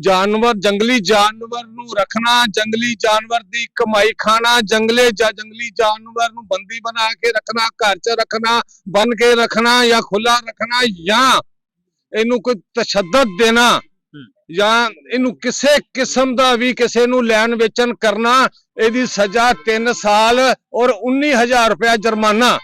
ਜਾਨਵਰ ਜੰਗਲੀ ਜਾਨਵਰ ਨੂੰ ਰੱਖਣਾ ਜੰਗਲੀ ਜਾਨਵਰ ਦੀ ਕਮਾਈ ਖਾਣਾ ਜੰਗਲੇ ਜਾਂ ਜੰਗਲੀ ਜਾਨਵਰ ਨੂੰ ਬੰਦੀ ਬਣਾ ਕੇ ਰੱਖਣਾ ਘਰ 'ਚ ਰੱਖਣਾ ਬੰਨ ਕੇ ਰੱਖਣਾ ਜਾਂ ਖੁੱਲਾ ਰੱਖਣਾ ਜਾਂ ਇਹਨੂੰ ਕੋਈ ਤਸ਼ੱਦਦ ਦੇਣਾ ਜਾਂ ਇਹਨੂੰ ਕਿਸੇ ਕਿਸਮ ਦਾ ਵੀ ਕਿਸੇ ਨੂੰ ਲੈਣ ਵੇਚਣ ਕਰਨਾ ਇਹਦੀ ਸਜ਼ਾ 3 ਸਾਲ ਔਰ 19000 ਰੁਪਏ ਜੁਰਮਾਨਾ।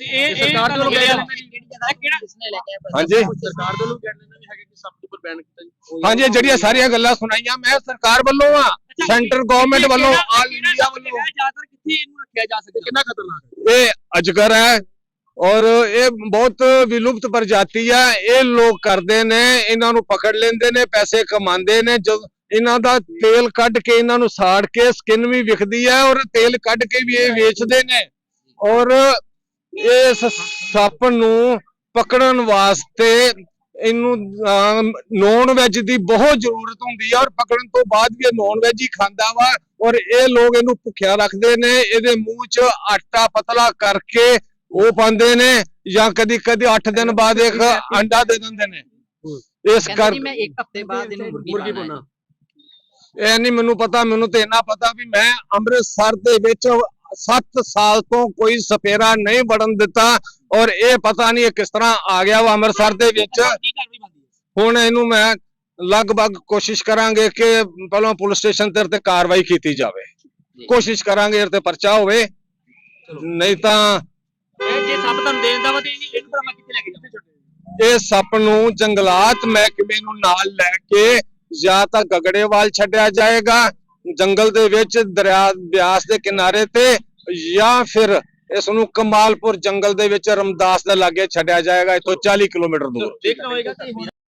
ਤੇ ਇਹ ਸਰਕਾਰ ਦੇ ਲੋਕ ਕਿਹੜਾ ਜਗ੍ਹਾ ਕਿਹੜਾ ਕਿਸਨੇ ਲੈ ਕੇ ਹਾਂਜੀ। ਸਰਕਾਰ ਦੇ ਲੋਕ ਕਹਿੰਦੇ ਨੇ ਵੀ ਹੈਗੇ ਕਿ ਸਭ ਤੋਂ ਉੱਪਰ ਬੈਨ ਕੀਤਾ ਜੀ? ਹਾਂਜੀ ਜਿਹੜੀਆਂ ਸਾਰੀਆਂ ਗੱਲਾਂ ਸੁਣਾਈਆਂ ਮੈਂ ਸਰਕਾਰ ਵੱਲੋਂ ਆ ਸੈਂਟਰ ਗਵਰਨਮੈਂਟ ਵੱਲੋਂ ਆਲ ਇੰਡੀਆ ਵੱਲੋਂ। ਜ਼ਿਆਦਾਤਰ ਕਿੱਥੇ ਇਹਨੂੰ ਰੱਖਿਆ ਜਾ ਸਕਦਾ? ਕਿੰਨਾ ਖਤਰਨਾਕ ਹੈ? ਇਹ ਅਜਗਰ ਹੈ ਔਰ ਇਹ ਬਹੁਤ ਵਿਲੁਪਤ ਪ੍ਰਜਾਤੀ ਹੈ। ਇਹ ਲੋਕ ਕਰਦੇ ਨੇ ਇਹਨਾਂ ਨੂੰ ਪਕੜ ਲੈਂਦੇ ਨੇ ਪੈਸੇ ਕਮਾਉਂਦੇ ਨੇ ਜਦ ਇਹਨਾਂ ਦਾ ਤੇਲ ਕੱਢ ਕੇ ਇਹਨਾਂ ਨੂੰ ਸਾੜ ਕੇ ਸਕਿਨ ਵੀ ਵਿਕਦੀ ਹੈ ਔਰ ਤੇਲ ਕੱਢ ਕੇ ਵੀ ਇਹ ਵੇਚਦੇ ਨੇ। ਔਰ ਇਸ ਸੱਪ ਨੂੰ ਪਕੜਨ ਵਾਸਤੇ ਇਹਨੂੰ ਨੌਨ ਵੈਜ ਦੀ ਬਹੁਤ ਜ਼ਰੂਰਤ ਹੁੰਦੀ ਹੈ ਔਰ ਪਕੜਨ ਤੋਂ ਬਾਅਦ ਵੀ ਇਹ ਨੌਨ ਵੈਜ ਹੀ ਖਾਂਦਾ ਵਾ ਔਰ ਇਹ ਲੋਕ ਇਹਨੂੰ ਭੁੱਖਿਆ ਰੱਖਦੇ ਨੇ ਇਹਦੇ ਮੂੰਹ 'ਚ ਆਟਾ ਪਤਲਾ ਕਰਕੇ ਉਹ ਪਾਉਂਦੇ ਨੇ ਜਾਂ ਕਦੀ ਕਦੀ 8 ਦਿਨ ਬਾਅਦ ਇੱਕ ਅੰਡਾ ਦੇ ਦਿੰਦੇ ਨੇ। ਇਸ ਕਰ ਮੈਂ ਇੱਕ ਹਫ਼ਤੇ ਬਾਅਦ ਇਹਨੂੰ ਮੁਰਗੀ ਪਾਉਣਾ। ਇਹ ਨਹੀਂ ਮੈਨੂੰ ਪਤਾ ਮੈਨੂੰ ਤੇ ਇੰਨਾ ਪਤਾ ਵੀ ਮੈਂ ਅੰਮ੍ਰਿਤਸਰ ਦੇ ਵਿੱਚ 7 ਸਾਲ ਤੋਂ ਕੋਈ ਸਪੇਰਾ ਨਹੀਂ ਵੜਨ ਦਿੱਤਾ ਔਰ ਇਹ ਪਤਾ ਨਹੀਂ ਇਹ ਕਿਸ ਤਰ੍ਹਾਂ ਆ ਗਿਆ ਵਾ ਅੰਮ੍ਰਿਤਸਰ ਦੇ ਵਿੱਚ। ਹੁਣ ਇਹਨੂੰ ਮੈਂ ਲਗਭਗ ਕੋਸ਼ਿਸ਼ ਕਰਾਂਗੇ ਕਿ ਪਹਿਲਾਂ ਪੁਲਿਸ ਸਟੇਸ਼ਨ ਤੇ ਇਹਤੇ ਕਾਰਵਾਈ ਕੀਤੀ ਜਾਵੇ। ਕੋਸ਼ਿਸ਼ ਕਰਾਂਗੇ ਤੇ ਪਰਚਾ ਹੋਵੇ। ਨਹੀਂ ਤਾਂ ਇਹ ਜੇ ਸਭ ਤੁਹਾਨੂੰ ਦੇ ਦਿੰਦਾ ਵਾ ਤੇ ਇਹ- ਇਹਨੂੰ ਆਪਾਂ ਕਿੱਥੇ ਲੈ ਕੇ ਜਾਵਾਂਗੇ ਇਹ ਸੱਪ ਨੂੰ ਜੰਗਲਾਤ ਮਹਿਕਮੇ ਨੂੰ ਨਾਲ ਲੈ ਕੇ ਜਾਂ ਤਾਂ ਗਗੜੇਵਾਲ ਛੱਡਿਆ ਜਾਏਗਾ। ਜੰਗਲ ਦੇ ਵਿੱਚ ਦਰਿਆ ਬਿਆਸ ਦੇ ਕਿਨਾਰੇ ਤੇ ਜਾਂ ਫਿਰ ਇਸ ਨੂੰ ਕਮਾਲਪੁਰ ਜੰਗਲ ਦੇ ਵਿੱਚ ਰਮਦਾਸ ਦੇ ਲਾਗੇ ਛੱਡਿਆ ਜਾਏਗਾ, ਇੱਥੋਂ 40 ਕਿਲੋਮੀਟਰ ਦੂਰ।